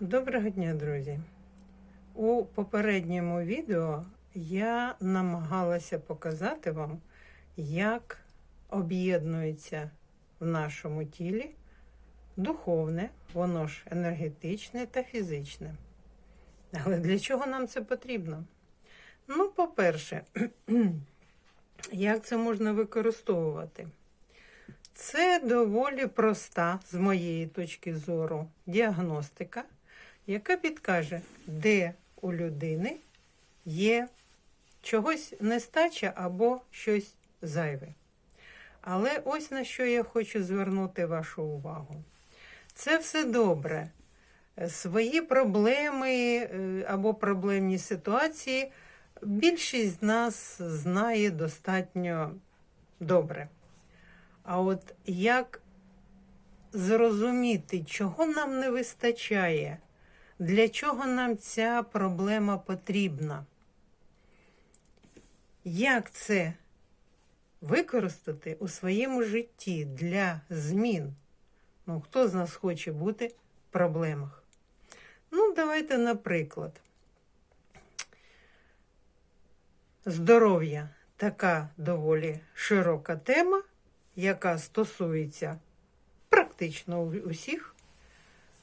Доброго дня, друзі! У попередньому відео я намагалася показати вам, як об'єднується в нашому тілі духовне, воно ж енергетичне та фізичне. Але для чого нам це потрібно? Ну, по-перше, як це можна використовувати? Це доволі проста, з моєї точки зору, діагностика, яка підкаже, де у людини є чогось нестача або щось зайве. Але ось на що я хочу звернути вашу увагу. Це все добре. Свої проблеми е, або проблемні ситуації більшість з нас знає достатньо добре. А от як зрозуміти, чого нам не вистачає, для чого нам ця проблема потрібна? Як це використати у своєму житті для змін? Ну, хто з нас хоче бути в проблемах? Ну, давайте, наприклад, здоров'я така доволі широка тема яка стосується практично усіх,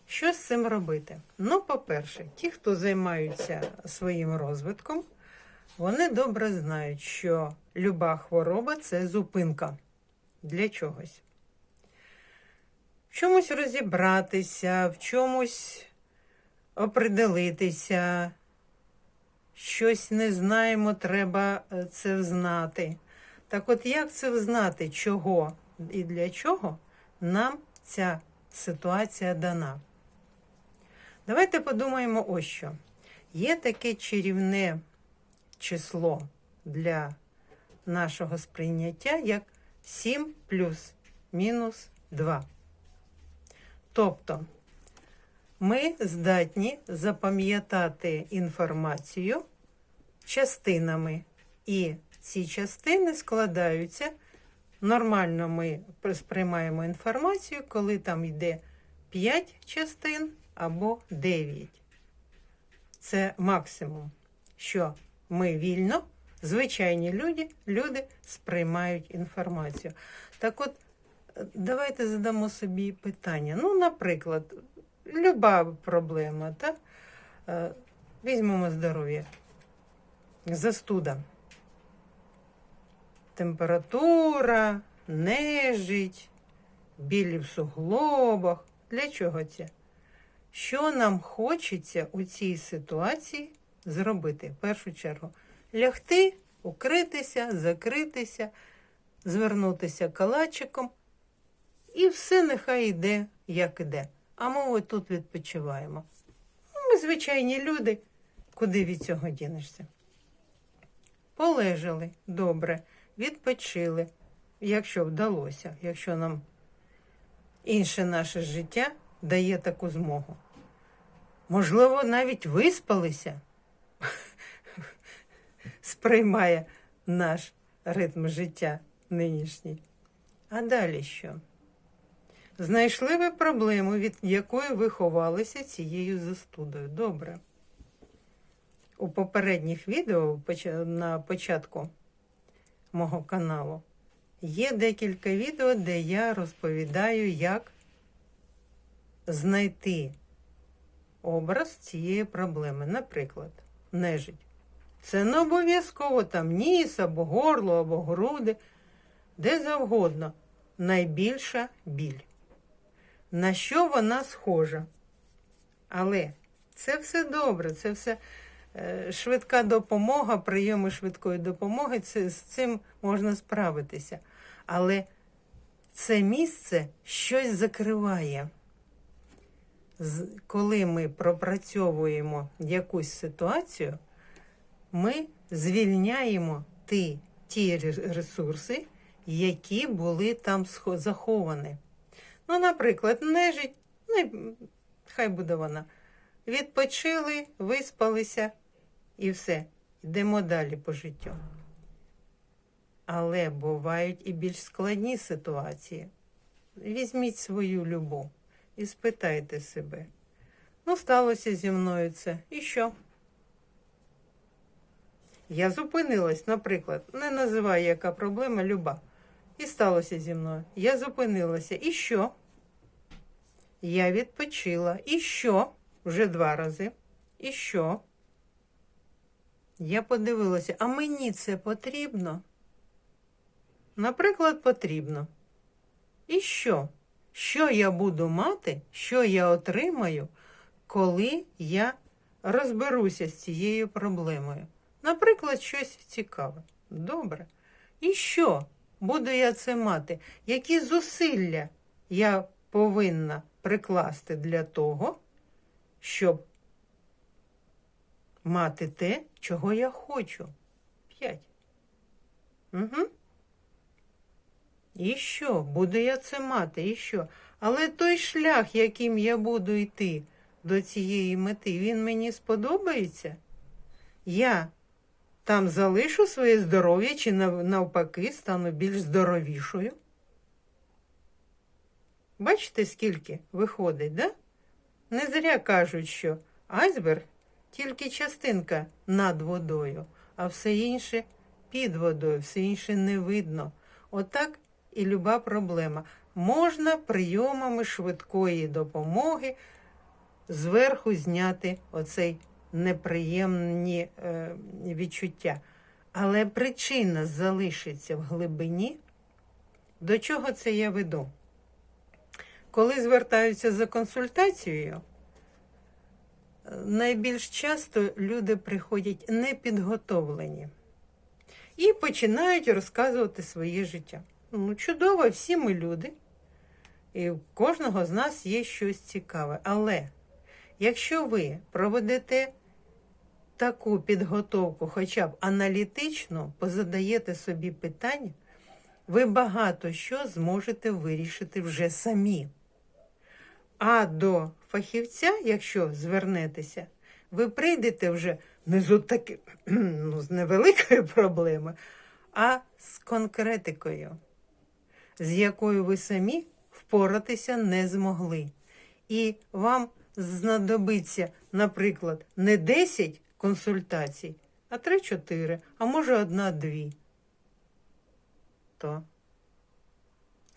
що з цим робити? Ну, по-перше, ті, хто займаються своїм розвитком, вони добре знають, що люба хвороба це зупинка для чогось. В чомусь розібратися, в чомусь определитися, щось не знаємо, треба е, це знати. Так от як це взнати, чого і для чого нам ця ситуація дана? Давайте подумаємо ось що. Є таке чарівне число для нашого сприйняття, як 7 плюс мінус 2. Тобто ми здатні запам'ятати інформацію частинами і ці частини складаються. Нормально ми сприймаємо інформацію, коли там йде 5 частин або 9. Це максимум, що ми вільно, звичайні люди, люди сприймають інформацію. Так от, давайте задамо собі питання. Ну, наприклад, люба проблема, так? Е, Візьмемо здоров'я. Застуда температура, нежить, білі в суглобах. Для чого це? Що нам хочеться у цій ситуації зробити? В першу чергу лягти, укритися, закритися, звернутися калачиком, і все нехай йде, як іде. А ми ось тут відпочиваємо. Ну, Ми звичайні люди, куди від цього дінешся? Полежали добре відпочили, якщо вдалося, якщо нам інше наше життя дає таку змогу. Можливо, навіть виспалися, сприймає наш ритм життя нинішній. А далі що? Знайшли ви проблему, від якої ви ховалися цією застудою. Добре. У попередніх відео на початку мого каналу. Є декілька відео, де я розповідаю, як знайти образ цієї проблеми. Наприклад, нежить. Це не обов'язково там ніс або горло, або груди, де завгодно. Найбільша біль. На що вона схожа? Але це все добре, це все Е, швидка допомога, прийоми швидкої допомоги, це, з цим можна справитися. Але це місце щось закриває. Коли ми пропрацьовуємо якусь ситуацію, ми звільняємо ті, ті ресурси, які були там заховані. Ну, наприклад, нежить, ну, хай буде вона. Відпочили, виспалися. І все, йдемо далі по життю. Але бувають і більш складні ситуації. Візьміть свою любов і спитайте себе, Ну, сталося зі мною це. І що? Я зупинилась, наприклад, не називаю, яка проблема, люба. І сталося зі мною. Я зупинилася. І що? Я відпочила. І що? Вже два рази. І що? Я подивилася, а мені це потрібно? Наприклад, потрібно. І що? Що я буду мати, що я отримаю, коли я розберуся з цією проблемою? Наприклад, щось цікаве. Добре. І що буду я це мати? Які зусилля я повинна прикласти для того, щоб мати те, чого я хочу? П'ять. Угу. І що? Буду я це мати? І що? Але той шлях, яким я буду йти до цієї мети, він мені сподобається? Я там залишу своє здоров'я чи навпаки стану більш здоровішою? Бачите, скільки виходить, да? Не зря кажуть, що айсберг тільки частинка над водою, а все інше під водою, все інше не видно. Отак і люба проблема. Можна прийомами швидкої допомоги зверху зняти оцей неприємні е, відчуття. Але причина залишиться в глибині. До чого це я веду? Коли звертаються за консультацією, е, найбільш часто люди приходять непідготовлені і починають розказувати своє життя. Ну, чудово, всі ми люди, і у кожного з нас є щось цікаве. Але якщо ви проведете таку підготовку, хоча б аналітично, позадаєте собі питання, ви багато що зможете вирішити вже самі. А до фахівця, якщо звернетеся, ви прийдете вже не з таки, ну, з невеликою проблемою, а з конкретикою, з якою ви самі впоратися не змогли. І вам знадобиться, наприклад, не 10 консультацій, а 3-4, а може одна-дві. То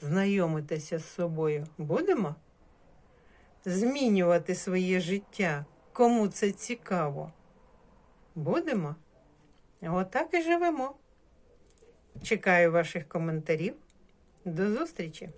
знайомитися з собою будемо? Змінювати своє життя, кому це цікаво. Будемо? Отак і живемо. Чекаю ваших коментарів. До зустрічі!